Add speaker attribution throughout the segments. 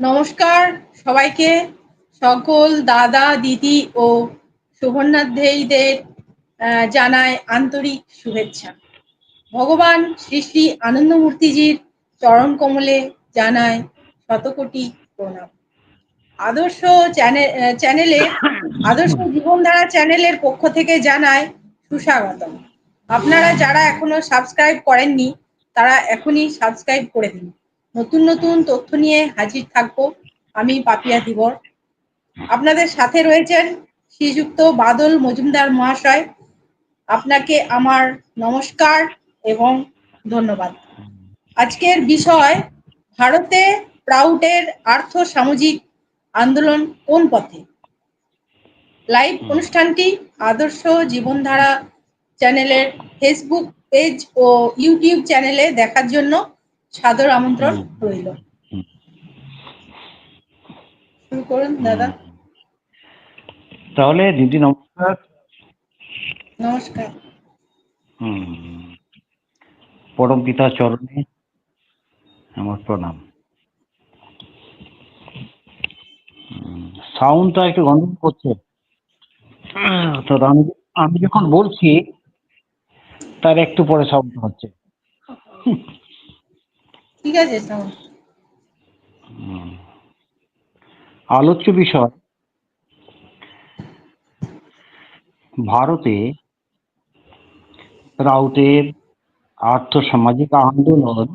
Speaker 1: নমস্কার সবাইকে। সকল দাদা দিদি ও আহ, জানায় আন্তরিক শুভেচ্ছা। ভগবান শ্রী শ্রী আনন্দমূর্তিজির চরণ কমলে জানায় শতকোটি প্রণাম। আদর্শ চ্যানেলে আদর্শ জীবনধারা চ্যানেলের পক্ষ থেকে জানায় সুস্বাগতম। আপনারা যারা এখনও সাবস্ক্রাইব করেননি তারা এখনই সাবস্ক্রাইব করে দিন। নতুন নতুন তথ্য নিয়ে হাজির থাকব। আমি পাপিয়া দিবর। আপনাদের সাথে রয়েছেন শ্রীযুক্ত বাদল মজুমদার মহাশয়। আপনাকে আমার নমস্কার এবং ধন্যবাদ। আজকের বিষয়, ভারতে প্রাউডের আর্থ সামাজিক আন্দোলন কোন পথে? লাইভ অনুষ্ঠানটি আদর্শ জীবনধারা চ্যানেলের ফেসবুক পেজ ও ইউটিউব চ্যানেলে দেখার জন্য সাদর আমন্ত্রণ রইল। শুরু করুন দাদা।
Speaker 2: তাহলে দিদি নমস্কার।
Speaker 1: নমস্কার।
Speaker 2: হুম। পরম পিতা চরণে আমার প্রণাম। সাউন্ডটা একটু গন্ডগোল করছে। তো আমি আমি যখন বলছি তার একটু পরে সাউন্ড হচ্ছে।
Speaker 1: ঠিক আছে
Speaker 2: আলোচ্য বিষয়। ভারতে রাউটের আর্থ সামাজিক আন্দোলন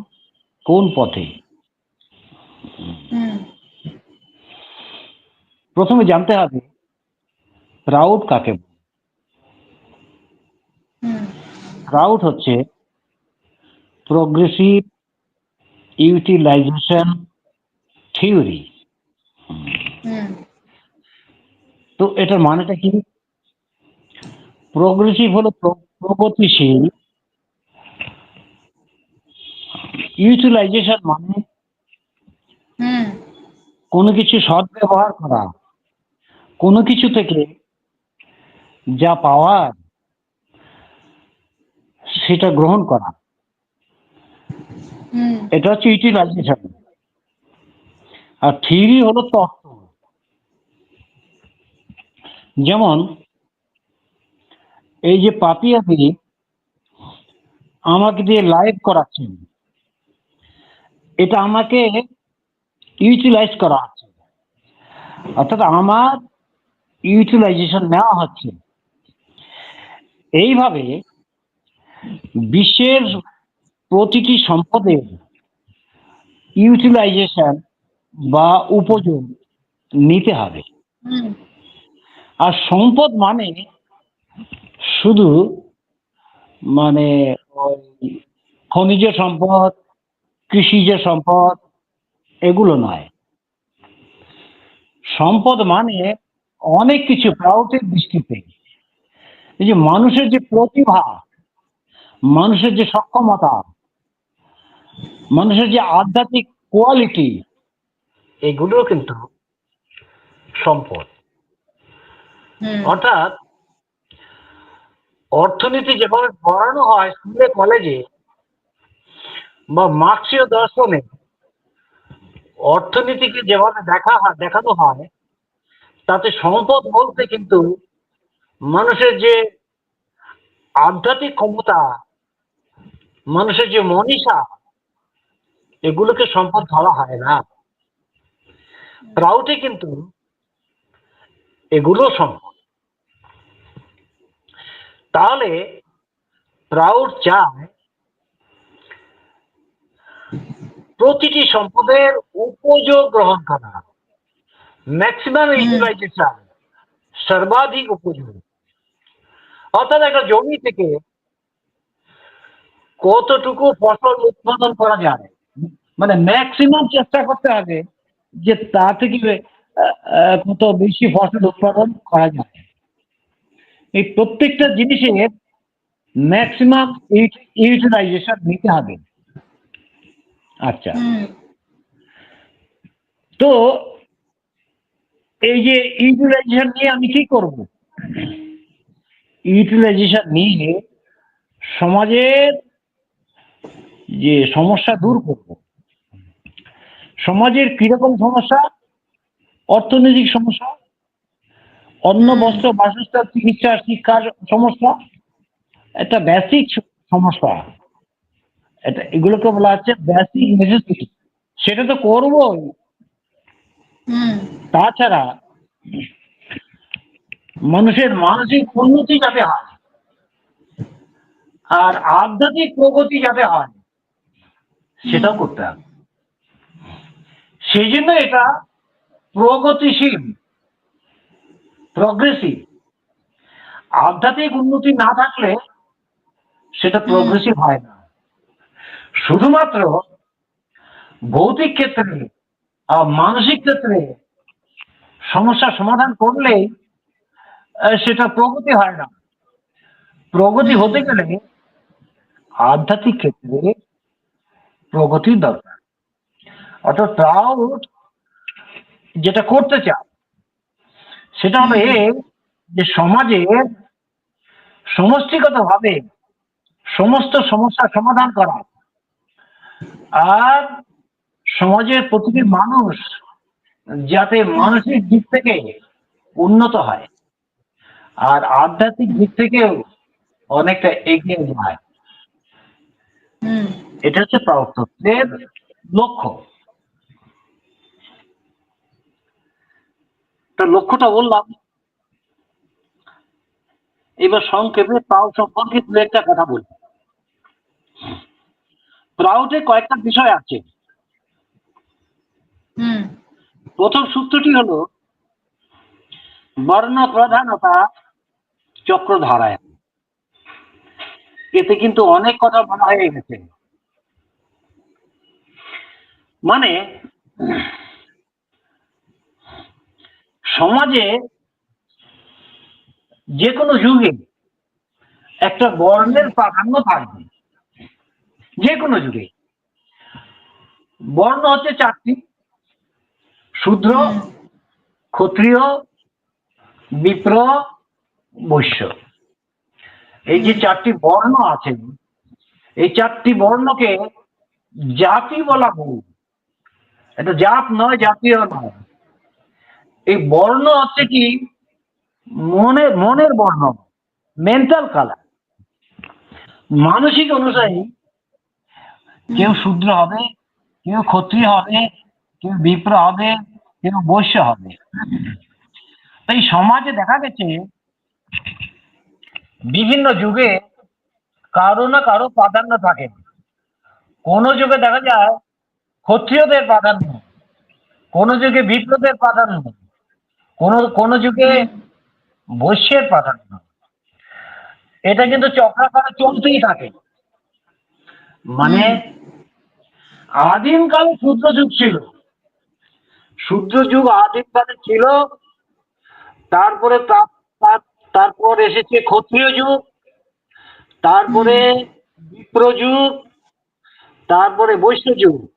Speaker 2: কোন পথে? প্রথমে জানতে হবে রাউট কাকে রাউট হচ্ছে প্রোগ্রেসিভ ইউটিলাইজেশন থিওরি তো এটার মানেটা কি? প্রোগ্রেসিভ হলো প্রগতিশীল। ইউটিলাইজেশন মানে কোনো কিছু সদ্ব্যবহার করা। কোনো কিছু থেকে যা পাওয়ার সেটা গ্রহণ করা। এটা হচ্ছে ইউটিলাইজেশন আর থিওরি হলো তত্ত্ব। যেমন, এই যে পাপিয়াদি আমাকে দিয়ে লাইভ করাচ্ছেন, এটা আমাকে ইউটিলাইজ করা হচ্ছে। অর্থাৎ আমার ইউটিলাইজেশন নেওয়া হচ্ছে। এইভাবে বিশ্বের প্রতিটি সম্পদের ইউটিলাইজেশন বা উপযোগ নিতে হবে। আর সম্পদ মানে শুধু মানে ওই খনিজ সম্পদ কৃষিজ সম্পদ এগুলো নয়। সম্পদ মানে অনেক কিছু প্রাউটের দৃষ্টিতে। এই যে মানুষের যে প্রতিভা মানুষের যে সক্ষমতা মানুষের যে আধ্যাত্মিক কোয়ালিটি এগুলো কিন্তু সম্পদ। অর্থাৎ অর্থনীতি যেভাবে পড়ানো হয় স্কুলে কলেজে বা মার্ক্সীয় দর্শনে অর্থনীতিকে যেভাবে দেখা হয় দেখানো হয় তাতে সম্পদ বলতে কিন্তু মানুষের যে আধ্যাত্মিক ক্ষমতা মানুষের যে মনীষা এগুলোকে সম্পদ ধরা হয় না। প্রাউটে কিন্তু এগুলো সম্পদ। তাহলে প্রাউড চায় প্রতিটি সম্পদের উপযোগ গ্রহণ করা ম্যাক্সিমাম ইউটিলাইজেশন সর্বাধিক উপযোগ। অর্থাৎ একটা জমি থেকে কতটুকু ফসল উৎপাদন করা যায়? মানে ম্যাক্সিমাম চেষ্টা করতে হবে যে তা থেকে কত বেশি ফসল উৎপাদন করা যায়। এই প্রত্যেকটা জিনিসের ম্যাক্সিমাম ইউটিলাইজেশন নিতে হবে। আচ্ছা। তো এই যে ইউটিলাইজেশন নিয়ে আমি কি করব? ইউটিলাইজেশন নিয়ে সমাজের যে সমস্যা দূর করব। সমাজের কীরকম সমস্যা? অর্থনৈতিক সমস্যা? অন্ন বস্ত্র বাসস্থান চিকিৎসা শিক্ষার সমস্যা? একটা বেসিক সমস্যা। এটা এগুলোকে বলা হচ্ছে বেসিক নেসেসিটি সেটা তো করবোই।
Speaker 1: হুম।
Speaker 2: তাছাড়া মানুষের মানসিক উন্নতি যাতে হয় আর আধ্যাত্মিক প্রগতি যাতে হয় সেটাও করতে হবে। সেই জন্য এটা প্রগতিশীল প্রগ্রেসিভ আধ্যাত্মিক উন্নতি না থাকলে সেটা প্রগ্রেসিভ হয় না। শুধুমাত্র ভৌতিক ক্ষেত্রে আর মানসিক ক্ষেত্রে সমস্যা সমাধান করলেই আহ, সেটা প্রগতি হয় না। প্রগতি হতে গেলে আধ্যাত্মিক ক্ষেত্রে প্রগতির দরকার। অর্থাৎ ট্রাউট যেটা করতে চায় সেটা হবে যে সমাজে সমষ্টিগতভাবে সমস্ত সমস্যার সমাধান করা আর সমাজের প্রতিটি মানুষ যাতে মানসিক দিক থেকে উন্নত হয় আর আধ্যাত্মিক দিক থেকেও অনেকটা এগিয়ে যায়।
Speaker 1: হুম।
Speaker 2: এটা হচ্ছে প্রাপ্তত্বের লক্ষ্য। তো লক্ষ্যটা বললাম। এবার সংক্ষেপে প্রাউ সম্পর্কে দু একটা কথা বলি। প্রাউটে কয়েকটা বিষয় আছে।
Speaker 1: হুম।
Speaker 2: প্রথম সূত্রটি হলো বর্ণ প্রধানতা চক্রধারায়। এতে কিন্তু অনেক কথা বলা হয়ে গেছে। মানে সমাজে যে কোনো যুগে একটা বর্ণের প্রাধান্য থাকবে। যে কোনো যুগে। বর্ণ হচ্ছে চারটি। শূদ্র, ক্ষত্রিয়, বিপ্র, বৈশ্য। এই যে চারটি বর্ণ আছে, এই চারটি বর্ণকে জাতি বলা ভুল এটা জাত নয়, জাতীয় নয়। এই বর্ণ হচ্ছে কি? মনের মনের বর্ণ মেন্টাল কালার মানসিক অনুযায়ী কেউ শূদ্র হবে, কেউ ক্ষত্রিয় হবে, কেউ বিপ্র হবে, কেউ বৈশ্য হবে। তাই সমাজে দেখা গেছে, বিভিন্ন যুগে কারও না কারও প্রাধান্য থাকে। কোন যুগে দেখা যায় ক্ষত্রিয়দের প্রাধান্য, কোন যুগে বিপ্রদের প্রাধান্য। কোন কোন যুগে বৈশ্যের প্রাধান্য এটা কিন্তু চক্রাকারে চলতেই থাকে। মানে আদিমকালে শূদ্র যুগ ছিল। শূদ্র যুগ আদিমকালে ছিল। তারপরে তার- তারপর এসেছে ক্ষত্রিয় যুগ। তারপরে বিপ্র যুগ। তারপরে বৈশ্য যুগ।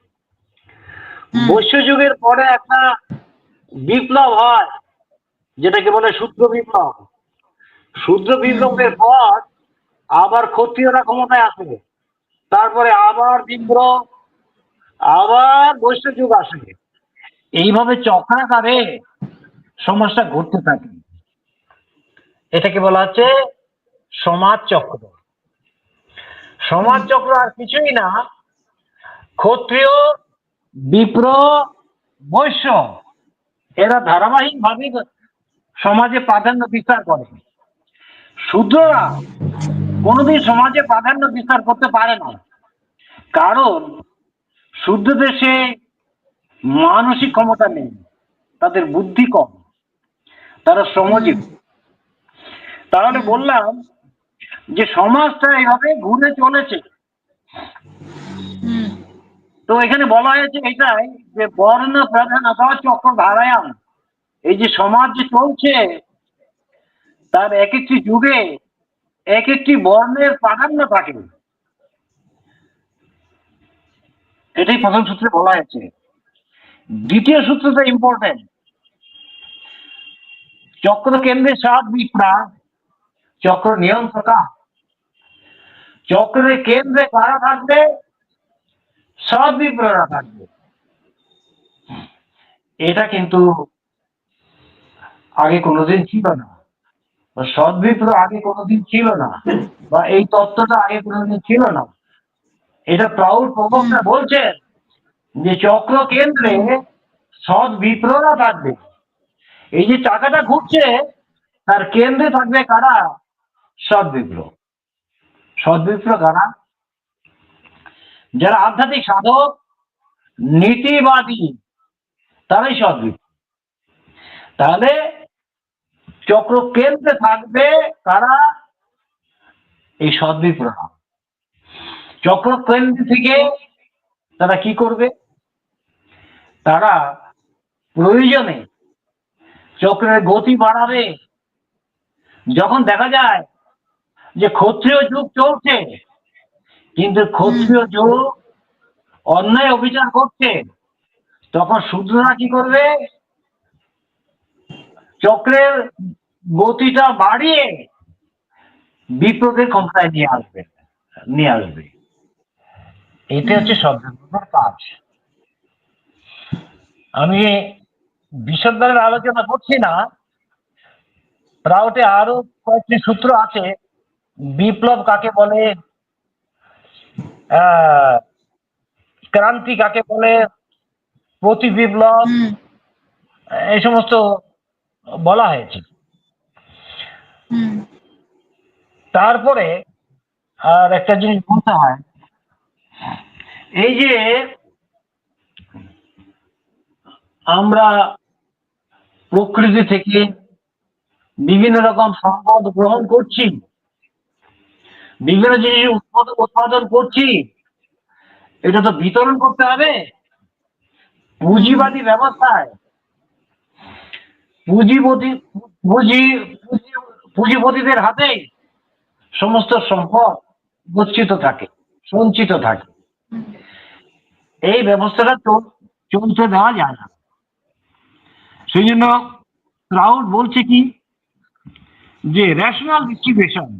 Speaker 2: বৈশ্য যুগের পরে একটা বিপ্লব হয়। যেটাকে বলে শূদ্র বিপ্লব। শূদ্র বিপ্লবের পর আবার ক্ষত্রিয়রা ক্ষমতায় আসে। তারপরে আবার বিপ্র আবার বৈশ্য যুগ আসে। এইভাবে চক্রাকারে সমাজটা ঘুরতে থাকে। এটাকে বলা হচ্ছে সমাজ চক্র। সমাজ চক্র আর কিছুই না, ক্ষত্রিয় বিপ্র বৈশ্য এরা ধারাবাহিক ভাবে সমাজে প্রাধান্য বিস্তার করে। শূদ্ররা কোনোদিন সমাজে প্রাধান্য বিস্তার করতে পারে না। কারণ শুদ্ধ দেশে মানসিক ক্ষমতা নেই তাদের বুদ্ধি কম তারা শ্রমজীবী। তাহলে বললাম যে সমাজটা এইভাবে ঘুরে চলেছে। তো এখানে বলা হয়েছে এটাই যে বর্ণ প্রধানতা চক্র ধারায়ণ এই যে সমাজ যে চলছে, তার এক একটি যুগে এক একটি বর্ণের প্রাধান্য থাকে। এটাই প্রথম সূত্রে বলা হয়েছে। দ্বিতীয় সূত্রটা ইম্পর্টেন্ট চক্র কেন্দ্রে সাত বিপ্রা চক্র নিয়ন্ত্রকা। চক্রের কেন্দ্রে কারা থাকবে? সব বিপ্ররা থাকবে। এটা কিন্তু আগে কোনোদিন ছিল না। বা সৎ বিপ্লব আগে কোনোদিন ছিল না। বা এই তত্ত্বটা আগে কোনোদিন ছিল না। এটা প্রাউড প্রবক্তা বলছেন যে চক্র কেন্দ্রে সৎ বিপ্লবরা থাকবে। এই যে চাকাটা ঘুরছে, তার কেন্দ্রে থাকবে কারা? সৎ বিপ্লব সৎ বিপ্লব কারা? যারা আধ্যাত্মিক সাধক, নীতিবাদী, তারাই সৎ বিপ্লব তাহলে চক্র কেন্দ্রে থাকবে কারা? এই সৎ বিপ্লব চক্র কেন্দ্র থেকে তারা কি করবে? তারা প্রয়োজনে চক্রের গতি বাড়াবে। যখন দেখা যায় যে ক্ষত্রিয় যুগ চলছে কিন্তু ক্ষত্রিয় যুগ অন্যায় অভিযান করছে তখন শূদ্ররা কি করবে? চক্রের গতিটা বাড়িয়ে বিপ্লবের ক্ষমতায় নিয়ে আসবে নিয়ে আসবে। এটা হচ্ছে সভ্যতার কাজ। আমি বিশদভাবে আলোচনা করছি না। প্রাউটে আরও কয়েকটি সূত্র আছে। বিপ্লব কাকে বলে? আহ, ক্রান্তি কাকে বলে? প্রতি বিপ্লব এই সমস্ত বলা হয়েছে।
Speaker 1: হুম।
Speaker 2: তারপরে আর একটা জিনিস বলতে হয় এই যে আমরা প্রকৃতি থেকে বিভিন্ন রকম সম্পদ গ্রহণ করছি বিভিন্ন জিনিস উৎপাদন করছি এটা তো বিতরণ করতে হবে। পুঁজিবাদী ব্যবস্থায় পুঁজিপতি পুঁজি পুঁজি- পুঁজিপতিদের হাতে সমস্ত সম্পদ গচ্ছিত থাকে সঞ্চিত থাকে। এই ব্যবস্থাটা চল- চলতে দেওয়া যায় না। সেই জন্য ক্রাউড বলছে কি যে রেশনাল ডিস্ট্রিবিউশন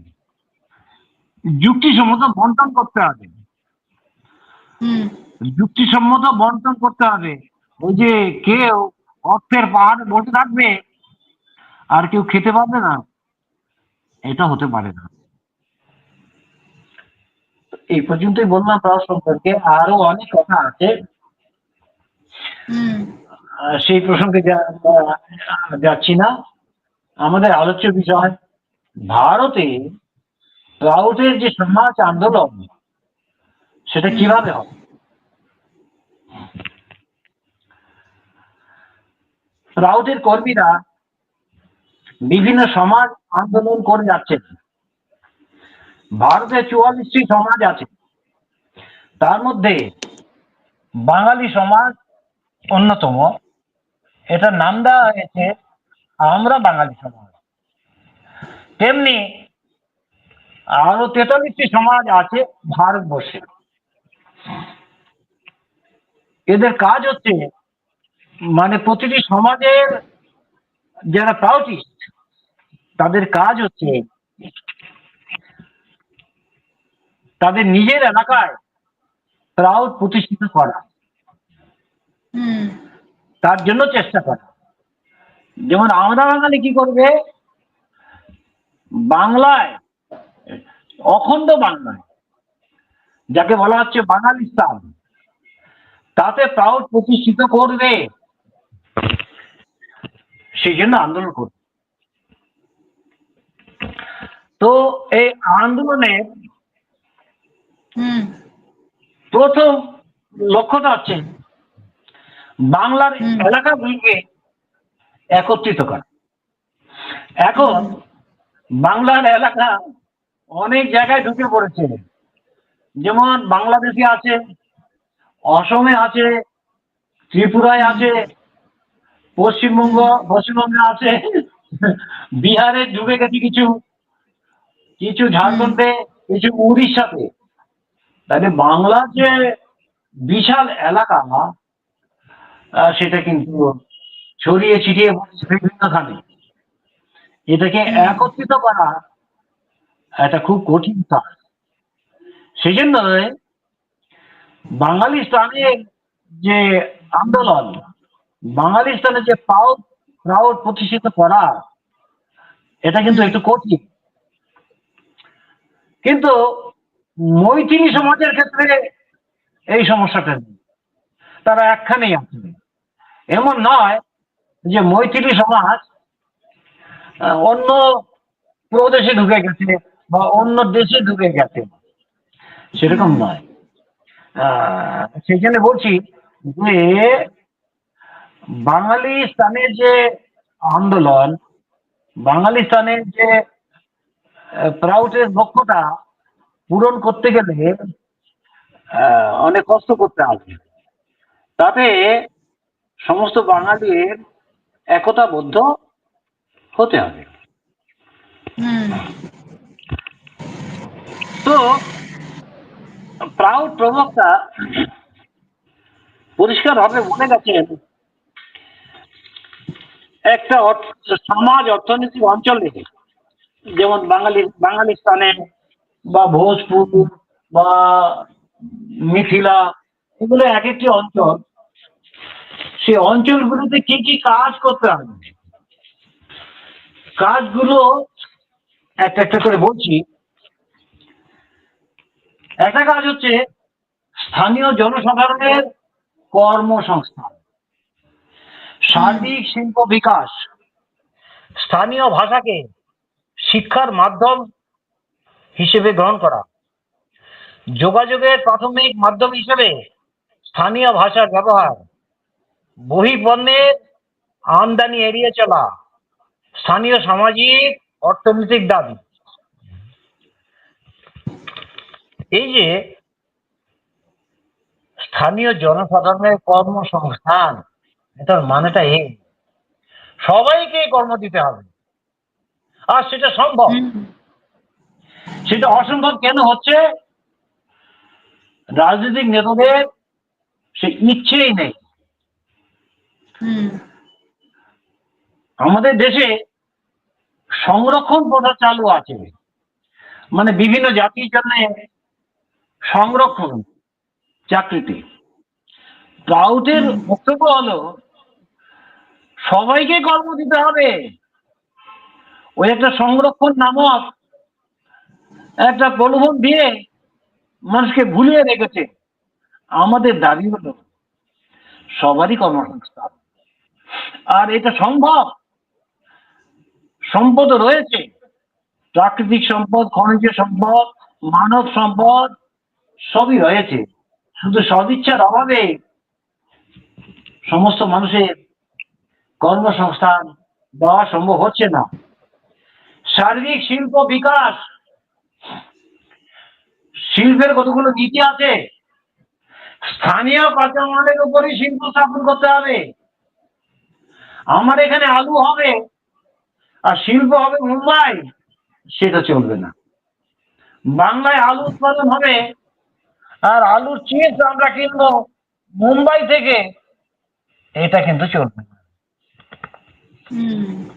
Speaker 2: যুক্তিসম্মত বন্টন করতে হবে।
Speaker 1: হুম।
Speaker 2: যুক্তিসম্মত বন্টন করতে হবে। ওই যে কেউ অর্থের পাহাড়ে বসে থাকবে আর কেউ খেতে পারবে না। এটা হতে পারে না। এই পর্যন্তই বললাম প্রাণ সম্পর্কে। আরও অনেক কথা আছে।
Speaker 1: হুম।
Speaker 2: সেই প্রসঙ্গে যা- যাচ্ছি না। আমাদের আলোচ্য বিষয় ভারতে রাউটের যে সমাজ আন্দোলন সেটা কীভাবে হবে? রাউটের কর্মীরা বিভিন্ন সমাজ আন্দোলন করে যাচ্ছেন। ভারতে চুয়াল্লিশটি সমাজ আছে। তার মধ্যে বাঙালি সমাজ অন্যতম। এটার নাম দেওয়া হয়েছে আমরা বাঙালি সমাজ। তেমনি আরও তেতাল্লিশটি সমাজ আছে ভারতবর্ষে। এদের কাজ হচ্ছে মানে প্রতিটি সমাজের যারা প্রাউটিস্ট তাদের কাজ হচ্ছে তাদের নিজের এলাকায় প্রাউড প্রতিষ্ঠিত করা। তার জন্য চেষ্টা করা। যেমন আমরা বাঙালি কি করবে? বাংলায় অখণ্ড বাংলায় যাকে বলা হচ্ছে বাঙালিস্তান তাতে প্রাউড প্রতিষ্ঠিত করবে। সেই জন্য আন্দোলন করবে। তো এই আন্দোলনের প্রথম লক্ষ্যটা হচ্ছে বাংলার। এলাকাগুলিকে একত্রিত করা। এখন বাংলার এলাকা অনেক জায়গায় ঢুকে পড়েছে। যেমন বাংলাদেশে আছে অসমে আছে ত্রিপুরায় আছে পশ্চিমবঙ্গ, পশ্চিমবঙ্গে আছে। বিহারে ঢুকে গেছে কিছু। কিছু ঝাড়খণ্ডে, কিছু উড়িষ্যাতে। তাহলে বাংলার যে বিশাল এলাকা সেটা কিন্তু ছড়িয়ে ছিটিয়ে বিভিন্নখানে এটাকে একত্রিত করা একটা খুব কঠিন কাজ। সেই জন্য বাঙালি স্থানের যে আন্দোলন বাঙালি স্থানে যে প্রাউড প্রাউড প্রতিষ্ঠিত করা এটা কিন্তু একটু কঠিন। কিন্তু মৈথিলি সমাজের ক্ষেত্রে এই সমস্যাটা নেই। তারা একখানেই আছে। এমন নয় যে মৈথিলি সমাজ অন্য প্রদেশে ঢুকে গেছে বা অন্য দেশে ঢুকে গেছে। সেরকম নয়। আহ, জন্য বলছি যে বাঙালি স্থানের যে আন্দোলন বাঙালি স্থানের যে প্রাউটের লক্ষ্যটা পূরণ করতে গেলে অনেক কষ্ট করতে হবে। তাতে সমস্ত বাঙালির একতাবদ্ধ হতে হবে। তো প্রাউড প্রবক্তা পরিষ্কারভাবে বলে গেছেন একটা সমাজ অর্থনৈতিক অঞ্চলে যেমন বাঙালি বাঙালি স্থানে বা ভোজপুর বা মিথিলা, এগুলো এক একটি অঞ্চল। সেই অঞ্চলগুলোতে কি কি কাজ করতে হবে? কাজগুলো একটা একটা করে বলছি। একটা কাজ হচ্ছে স্থানীয় জনসাধারণের কর্মসংস্থান। সার্বিক শিল্প বিকাশ। স্থানীয় ভাষাকে শিক্ষার মাধ্যম হিসেবে গ্রহণ করা। যোগাযোগের প্রাথমিক মাধ্যম হিসেবে স্থানীয় ভাষার ব্যবহার। বহিপণ্যের আমদানি এড়িয়ে চলা। স্থানীয় সামাজিক, অর্থনৈতিক দাবি। এই যে স্থানীয় জনসাধারণের কর্মসংস্থান এটার মানেটা এই। সবাইকে কর্ম দিতে হবে। আর সেটা সম্ভব। সেটা অসম্ভব কেন হচ্ছে? রাজনৈতিক নেতাদের সে ইচ্ছেই নেই। আমাদের দেশে সংরক্ষণ প্রথা চালু আছে। মানে বিভিন্ন জাতির জন্য সংরক্ষণ চাকরিতে। প্রাউটের বক্তব্য হলো সবাইকে কর্ম দিতে হবে। ওই একটা সংরক্ষণ নামক একটা প্রলোভন দিয়ে মানুষকে ভুলিয়ে রেখেছে। আমাদের দাবি হলো, সবারই কর্মসংস্থান আর এটা সম্ভব। সম্পদ রয়েছে। প্রাকৃতিক সম্পদ, খনিজ সম্পদ, মানব সম্পদ, সবই রয়েছে। শুধু সদিচ্ছার অভাবে সমস্ত মানুষের কর্মসংস্থান দেওয়া সম্ভব হচ্ছে না। সার্বিক শিল্প বিকাশ, শিল্পের কতগুলো নীতি আছে? স্থানীয় কাঁচামালের উপরই শিল্প স্থাপন করতে হবে। আমার এখানে আলু হবে আর শিল্প হবে মুম্বাই, সেটা চলবে না। বাংলায় আলু উৎপাদন হবে আর আলুর চিপস আমরা কিনবো মুম্বাই থেকে, এটা কিন্তু চলবে না।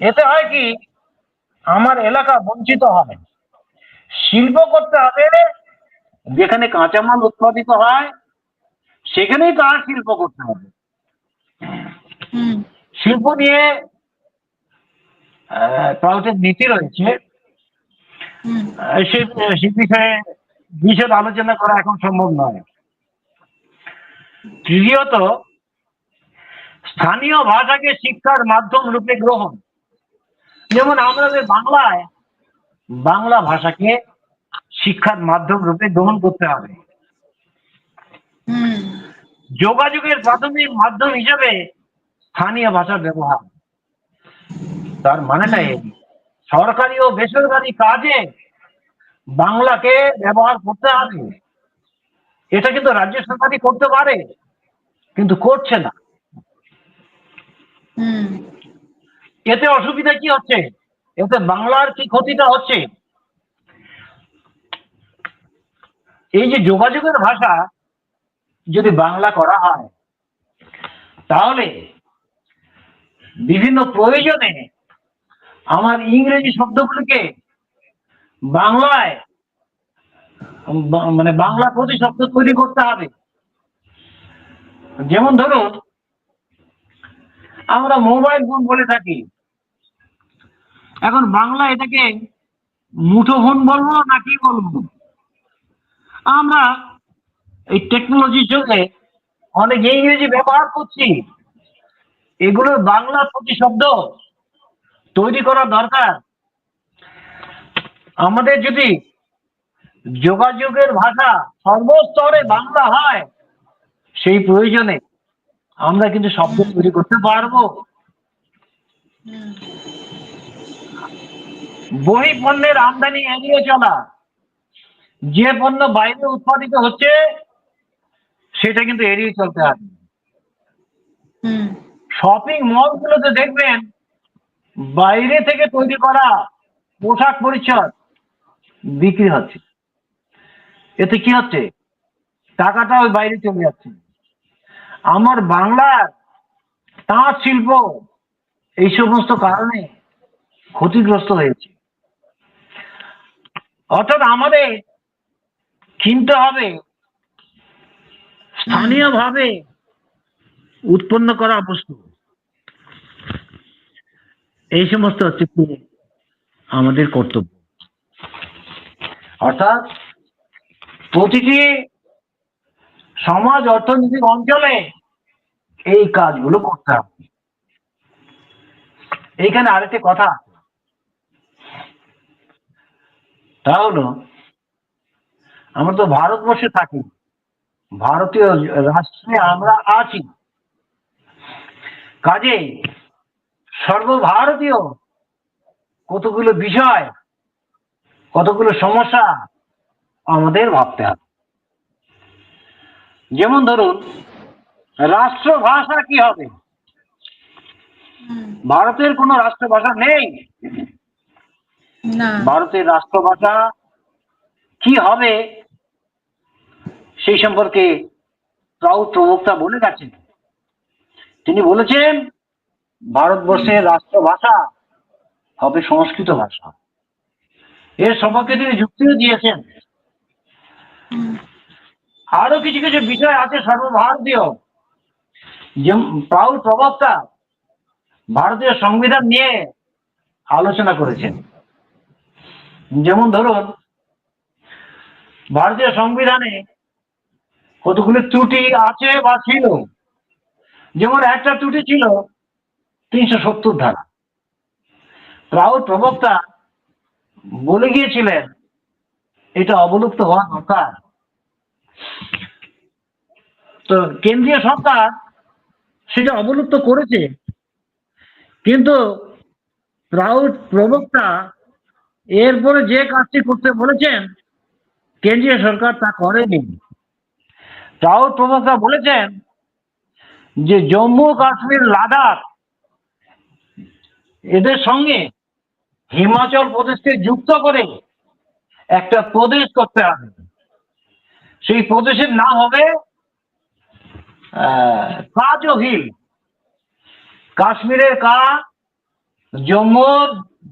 Speaker 2: এতে হয় কি? আমার এলাকা বঞ্চিত হবে। শিল্প করতে হবে যেখানে কাঁচামাল উৎপাদিত হয় সেখানেই তার শিল্প করতে হবে। শিল্প নিয়ে প্রাউটের নীতি রয়েছে। সে বিষয়ে বিশদ আলোচনা করা এখন সম্ভব নয়। তৃতীয়ত স্থানীয় ভাষাকে শিক্ষার মাধ্যম রূপে গ্রহণ। যেমন আমাদের বাংলায় বাংলা ভাষাকে শিক্ষার মাধ্যম রূপে গ্রহণ করতে হবে।
Speaker 1: হুম।
Speaker 2: যোগাযোগের প্রাথমিক মাধ্যম হিসেবে স্থানীয় ভাষার ব্যবহার। তার মানেটা এই সরকারি ও বেসরকারি কাজে বাংলাকে ব্যবহার করতে হবে। এটা কিন্তু রাজ্য সরকারই করতে পারে কিন্তু করছে না। এতে অসুবিধা কি হচ্ছে? এতে বাংলার কি ক্ষতিটা হচ্ছে? এই যে যোগাযোগের ভাষা যদি বাংলা করা হয়, তাহলে বিভিন্ন প্রয়োজনে আমার ইংরেজি শব্দগুলোকে বাংলায় মানে বাংলা প্রতিশব্দ তৈরি করতে হবে। যেমন ধরুন আমরা মোবাইল ফোন বলে থাকি। এখন বাংলা এটাকে মুঠো ফোন বলব না কি বলব? আমরা এই টেকনোলজির সঙ্গে অনেক ইংরেজি ব্যবহার করছি। এগুলোর বাংলা প্রতিশব্দ তৈরি করা দরকার। আমাদের যদি যোগাযোগের ভাষা সর্বস্তরে বাংলা হয়, সেই প্রয়োজনে আমরা কিন্তু শব্দ তৈরি করতে পারব। বহি পণ্যের আমদানি এড়িয়ে চলা। যে পণ্য বাইরে উৎপাদিত হচ্ছে সেটা কিন্তু এড়িয়ে চলতে হবে।
Speaker 1: হুম।
Speaker 2: শপিং মলগুলোতে দেখবেন বাইরে থেকে তৈরি করা পোশাক পরিচ্ছদ বিক্রি হচ্ছে। এতে কি হচ্ছে? টাকাটা ওই বাইরে চলে যাচ্ছে। আমার বাংলার তাঁত শিল্প, এই সমস্ত কারণে ক্ষতিগ্রস্ত হয়েছে। অর্থাৎ আমাদের কিনতে হবে, স্থানীয়ভাবে উৎপন্ন করা বস্তু। এই সমস্ত হচ্ছে আমাদের কর্তব্য। অর্থাৎ প্রতিটি সমাজ অর্থনৈতিক অঞ্চলে এই কাজগুলো করতে হবে। এইখানে আরেকটি কথা আছে। তা হলো, আমরা তো ভারতবর্ষে থাকি, ভারতীয় রাষ্ট্রে আমরা আছি। কাজে সর্বভারতীয় কতগুলো বিষয়, কতগুলো সমস্যা আমাদের ভাবতে হবে। যেমন ধরুন রাষ্ট্রভাষা কি হবে? ভারতের কোনো রাষ্ট্রভাষা নেই? ভারতের রাষ্ট্রভাষা কি হবে সেই সম্পর্কে রাউত প্রবক্তা বলে গেছেন। তিনি বলেছেন ভারতবর্ষের রাষ্ট্রভাষা হবে সংস্কৃত ভাষা। এর সম্পর্কে তিনি যুক্তিও দিয়েছেন। আরও কিছু কিছু বিষয় আছে সর্বভারতীয়। যেমন প্রাউড প্রবক্তা ভারতীয় সংবিধান নিয়ে আলোচনা করেছেন। যেমন ধরুন, ভারতীয় সংবিধানে কতগুলি ত্রুটি আছে বা ছিল? যেমন একটা ত্রুটি ছিল তিনশো সত্তর ধারা। প্রাউড প্রবক্তা বলে গিয়েছিলেন, এটা অবলুপ্ত হওয়া দরকার। তো কেন্দ্রীয় সরকার সেটা অবলুপ্ত করেছে, কিন্তু প্রাউড প্রবক্তা এরপরে যে কাজটি করতে বলেছেন, কেন্দ্রীয় সরকার তা করেনি। প্রাউড প্রবক্তা বলেছেন যে জম্মু কাশ্মীর লাদাখ এদের সঙ্গে হিমাচল প্রদেশকে যুক্ত করে একটা প্রদেশ করতে হবে। সেই প্রদেশের নাম হবে আহ, কাজো হিল। কাশ্মীরের কা জম্মু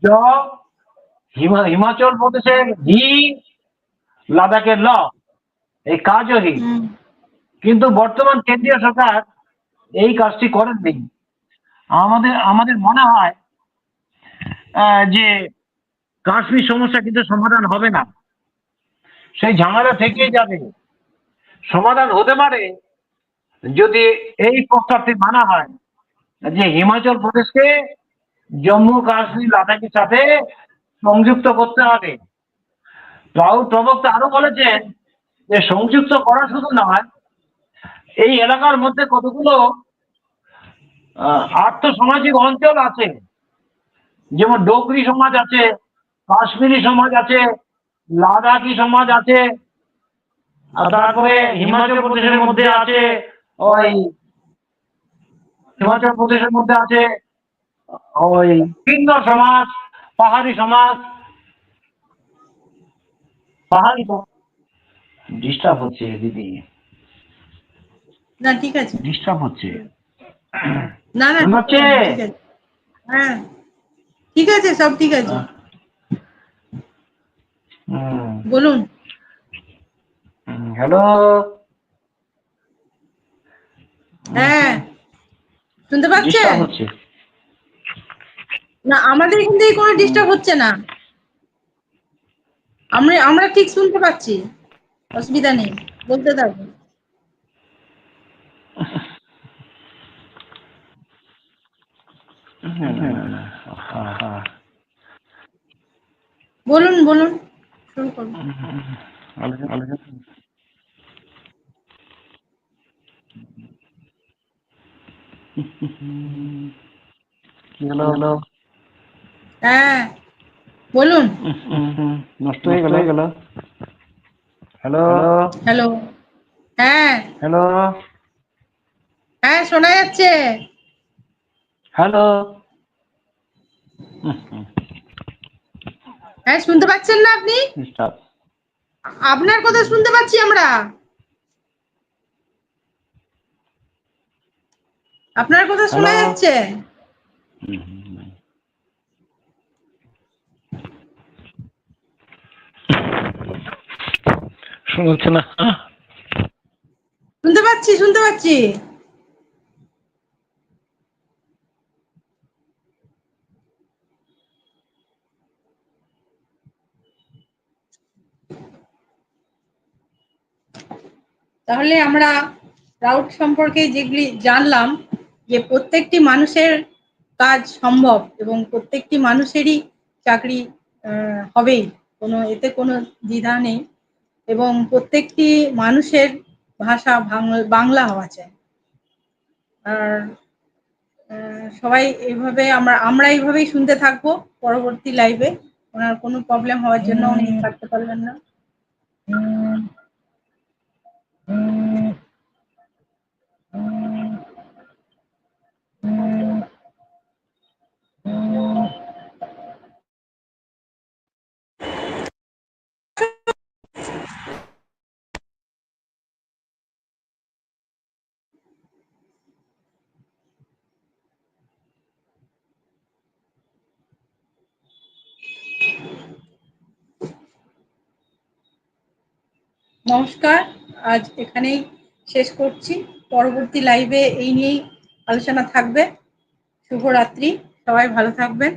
Speaker 2: জ হিমা- হিমাচল প্রদেশের হি লাদাখের ল এই কাজও হিল। কিন্তু বর্তমান কেন্দ্রীয় সরকার এই কাজটি করেননি। আমাদের আমাদের মনে হয় আহ, যে কাশ্মীর সমস্যা কিন্তু সমাধান হবে না। সেই ঝামেলা থেকেই যাবে। সমাধান হতে পারে যদি এই প্রস্তাবটি মানা হয় যে হিমাচল প্রদেশকে জম্মু কাশ্মীর, লাদাখের সাথে সংযুক্ত করতে হবে। রাহুল প্রবক্তা আরও বলেছেন যে সংযুক্ত করা শুধু নয়, এই এলাকার মধ্যে কতগুলো আর্থসামাজিক অঞ্চল আছে। যেমন ডোগরি সমাজ আছে, কাশ্মীরি সমাজ আছে লাদাখি সমাজ আছে আর তারপরে হিমাচল প্রদেশের মধ্যে আছে ওই হিমাচল প্রদেশের মধ্যে আছে ওই ভিন্ন সমাজ পাহাড়ি সমাজ। পাহাড়ি ডিস্টার্ব হচ্ছে দিদি।
Speaker 1: না ঠিক আছে।
Speaker 2: ডিস্টার্ব হচ্ছে।
Speaker 1: না না আছে। হ্যাঁ। ঠিক আছে সব ঠিক আছে। বলুন।
Speaker 2: হ্যালো।
Speaker 1: হ্যাঁ শুনতে পাচ্ছেন? না আমাদের এখান থেকে কোনো ডিস্টার্ব হচ্ছে না। আমরা আমরা ঠিক শুনতে পাচ্ছি। অসুবিধা নেই বলতে থাকো
Speaker 2: হ্যাঁ।
Speaker 1: বলুন বলুন। শুরু করুন
Speaker 2: আলোচনা- আলোচনা- কি হলো হলো
Speaker 1: হ্যাঁ বলুন
Speaker 2: নষ্ট হয়ে গেল হয়ে গেল হ্যালো
Speaker 1: হ্যালো হ্যাঁ
Speaker 2: হ্যালো
Speaker 1: হ্যাঁ শোনা যাচ্ছে
Speaker 2: হ্যালো
Speaker 1: হ্যাঁ শুনতে পাচ্ছেন না আপনি? আপনার কথা শুনতে পাচ্ছি আমরা। আপনার কথা শোনা যাচ্ছে
Speaker 2: না।
Speaker 1: শুনতে পাচ্ছি শুনতে পাচ্ছি। তাহলে আমরা রাউট সম্পর্কে যেগুলি জানলাম, যে প্রত্যেকটি মানুষের কাজ সম্ভব এবং প্রত্যেকটি মানুষেরই চাকরি হবেই, কোনো, এতে কোনো দ্বিধা নেই এবং প্রত্যেকটি মানুষের ভাষা বাংলা হওয়া চাই। আর সবাই এইভাবে আমরা আমরা এইভাবেই শুনতে থাকব পরবর্তী লাইভে ওনার কোনো প্রবলেম হওয়ার জন্য উনি থাকতে পারবেন না। নমস্কার আজ এখানেই শেষ করছি। পরবর্তী লাইভে এই নিয়েই আলোচনা থাকবে। শুভরাত্রি। সবাই ভালো থাকবেন।